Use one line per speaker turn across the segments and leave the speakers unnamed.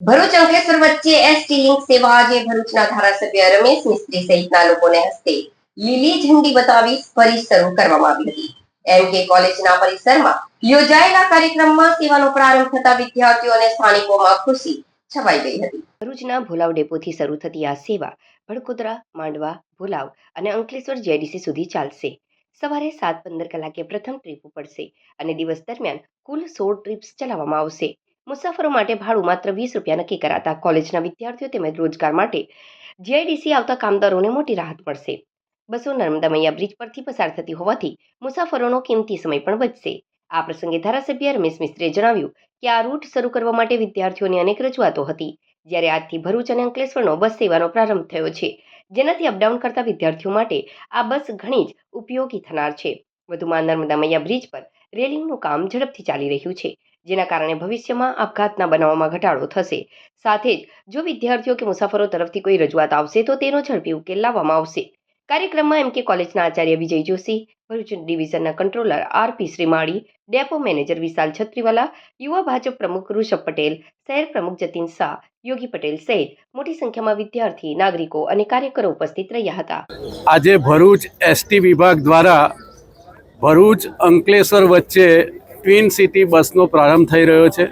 ભરૂચ અંકલેશ્વર વચ્ચે ST link સેવા આજે ભરૂચના ધારાસભ્ય રમેશ મિસ્ત્રી સહિતના લોકોને હસ્તે લીલી ઝંડી બતાવી ફરી શરૂ કરવામાં આવી હતી. એમ કે કોલેજના પરિસરમાં યોજાયેલા કાર્યક્રમમાં સેવાનો પ્રારંભ થતા વિદ્યાર્થીઓ અને સ્થાનિકોમાં ખુશી છવાઈ ગઈ હતી. ભરૂચના ભોલાવ ડેપોથી શરૂ થતી આ સેવા ભડકોદરા, માંડવા, ભોલાવ અને અંકલેશ્વર જેડીસી સુધી ચાલશે. સવારે સાત પંદર કલાકે પ્રથમ ટ્રીપ ઉપડશે અને દિવસ દરમિયાન કુલ સોળ ટ્રીપ્સ ચલાવવામાં આવશે. મુસાફરો માટે ભાડું માત્ર વીસ રૂપિયા નક્કી કરાતા. કોલેજના વિદ્યાર્થીઓ તેમજ રોજગાર માટે જીઆઈડીસી આવતા કામદારોને મોટી રાહત મળશે. બસો નર્મદા મૈયા બ્રિજ પરથી પસાર થતી હોવાથી મુસાફરોનો કિંમતી સમય પણ બચશે. આ પ્રસંગે ધારાસભ્ય રમેશ મિસ્ત્રીએ જણાવ્યું કે આ રૂટ શરૂ કરવા માટે વિદ્યાર્થીઓની અનેક રજૂઆતો હતી. જ્યારે આજથી ભરૂચ અને અંકલેશ્વરનો બસ સેવાનો પ્રારંભ થયો છે. જેનાથી અપડાઉન કરતા વિદ્યાર્થીઓ માટે આ બસ ઘણી જ ઉપયોગી થનાર છે. વધુમાં નર્મદા મૈયા બ્રિજ પર રેલિંગનું કામ ઝડપથી ચાલી રહ્યું છે. જેના કારણે ભવિષ્યમાં આપઘાતના બનાવોમાં ઘટાડો થશે. સાથે જ, જો વિદ્યાર્થીઓ કે મુસાફરો તરફથી કોઈ રજૂઆત આવશે, તો તેનો ઝડપી ઉકેલ લાવવામાં આવશે. કાર્યક્રમમાં એમ કે કોલેજના આચાર્ય Vijay Joshi, Bharuch ડિવિઝનના controller R P Shrimali, depot manager Vishal Chhatriwala, યુવા ભાજપ પ્રમુખ ઋષભ પટેલ, શહેર પ્રમુખ જતીન શાહ, યોગી પટેલ સહિત મોટી સંખ્યામાં વિદ્યાર્થી, નાગરિકો અને કાર્યકરો ઉપસ્થિત રહ્યા હતા.
આજે ભરૂચ એસટી વિભાગ દ્વારા ભરૂચ અંકલેશ્વર વચ્ચે ટ્વિન સિટી બસનો પ્રારંભ થઈ રહ્યો છે.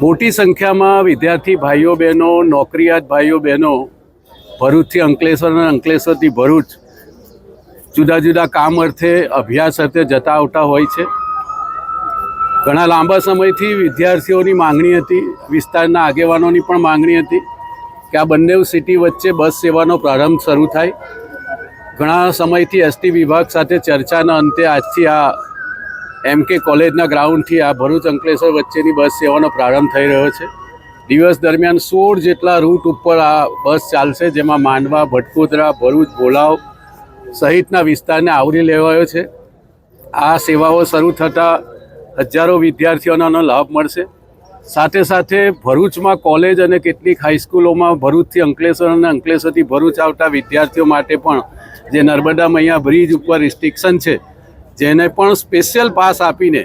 મોટી સંખ્યામાં વિદ્યાર્થી ભાઈઓ બહેનો, નોકરિયાત ભાઈઓ બહેનો ભરૂચથી અંકલેશ્વર અને અંકલેશ્વરથી ભરૂચ જુદા જુદા કામ અર્થે, અભ્યાસ અર્થે જતા આવતા હોય છે. ઘણા લાંબા સમયથી વિદ્યાર્થીઓની માંગણી હતી, વિસ્તારના આગેવાનોની પણ માંગણી હતી કે આ બંને સિટી વચ્ચે બસ સેવાનો પ્રારંભ શરૂ થાય. ઘણા સમયથી એસટી વિભાગ સાથે ચર્ચાના અંતે આજથી આ એમ કે કોલેજના ગ્રાઉન્ડથી આ ભરૂચ અંકલેશ્વર વચ્ચેની બસ સેવાનો પ્રારંભ થઈ રહ્યો છે. દિવસ દરમિયાન સોળ જેટલા રૂટ ઉપર આ બસ ચાલશે, જેમાં માંડવા ભટકોદરા ભરૂચ ભોલાવ સહિતના વિસ્તારને આવરી લેવાયો છે. આ સેવાઓ શરૂ થતાં હજારો વિદ્યાર્થીઓનો લાભ મળશે. સાથે સાથે ભરૂચમાં કોલેજ અને કેટલીક હાઈસ્કૂલોમાં ભરૂચથી અંકલેશ્વર અને અંકલેશ્વરથી ભરૂચ આવતા વિદ્યાર્થીઓ માટે પણ જે નર્મદા મૈયા બ્રિજ ઉપર રિસ્ટ્રિક્શન છે જેને પણ સ્પેશિયલ પાસ આપીને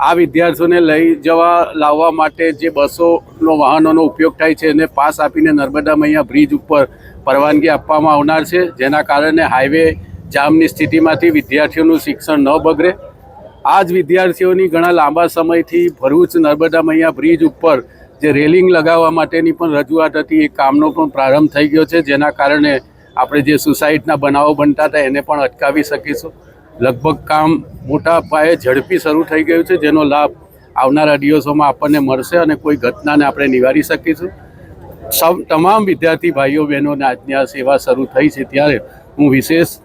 આ વિદ્યાર્થીઓને લઈ જવા, લાવવા માટે જે બસોનો વાહનોનો ઉપયોગ થાય છે, એને પાસ આપીને નર્મદા મૈયા બ્રિજ ઉપર પરવાનગી આપવામાં આવનાર છે, જેના કારણે હાઈવે જામની સ્થિતિમાંથી વિદ્યાર્થીઓનું શિક્ષણ ન બગડે. આ જ વિદ્યાર્થીઓની ઘણા લાંબા સમયથી ભરૂચ નર્મદા મૈયા બ્રિજ ઉપર જે રેલિંગ લગાવવા માટેની પણ રજૂઆત હતી, એ કામનો પણ પ્રારંભ થઈ ગયો છે, જેના કારણે આપણે જે સુસાઇડના બનાવો બનતા હતા, એને પણ અટકાવી શકીશું. લગભગ કામ મોટા પાયે ઝડપી શરૂ થઈ ગયું છે, જેનો લાભ આવનારા દિવસોમાં આપણને મળશે અને કોઈ ઘટનાને આપણે નિવારી શકીશું. સૌ, તમામ વિદ્યાર્થી ભાઈઓ, બહેનોને આજની આ સેવા શરૂ થઈ છે ત્યારે હું વિશેષ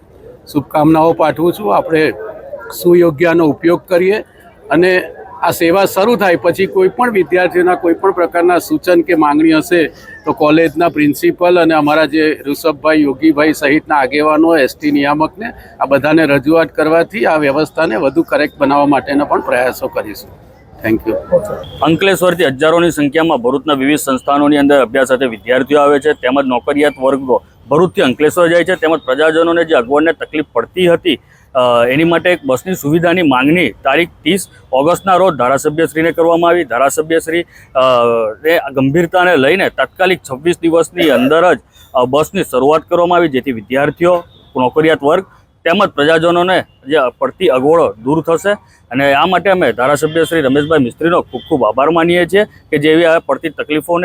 શુભકામનાઓ પાઠવું છું. આપણે સુયોગ્યનો ઉપયોગ કરીએ અને આ સેવા શરૂ થાય પછી કોઈ પણ વિદ્યાર્થીઓના કોઈ પણ પ્રકારના સૂચન કે માંગણી હશે તો કોલેજના પ્રિન્સિપલ અને અમારા જે ઋષભભાઈ યોગીભાઈ સહિતના આગેવાનો એસટી નિયામકને આ બધાને રજૂઆત કરવાથી આ વ્યવસ્થાને વધુ કરેક્ટ બનાવવા માટેના પણ પ્રયાસો કરીશું. થેન્ક યુ
અંકલેશ્વરથી હજારોની સંખ્યામાં ભરૂચના વિવિધ સંસ્થાનોની અંદર અભ્યાસ સાથે વિદ્યાર્થીઓ આવે છે, તેમજ નોકરિયાત વર્ગો ભરૂચથી અંકલેશ્વર જાય છે, તેમજ પ્રજાજનોને જે અગવડને તકલીફ પડતી હતી એની માટે એક બસની સુવિધાની માંગણી તારીખ ત્રીસ ઓગસ્ટના રોજ ધારાસભ્યશ્રીને કરવામાં આવી. ધારાસભ્યશ્રી એ ગંભીરતાને લઈને તાત્કાલિક છવ્વીસ દિવસની અંદર જ બસની શરૂઆત કરવામાં આવી, જેથી વિદ્યાર્થીઓ, નોકરિયાત વર્ગ તેમજ પ્રજાજનોને જે પડતી અગવડો દૂર થશે. અને આ માટે અમે ધારાસભ્ય શ્રી રમેશભાઈ મિસ્ત્રીનો ખૂબ ખૂબ આભાર માનીએ છીએ કે જેવી આ પડતી તકલીફોને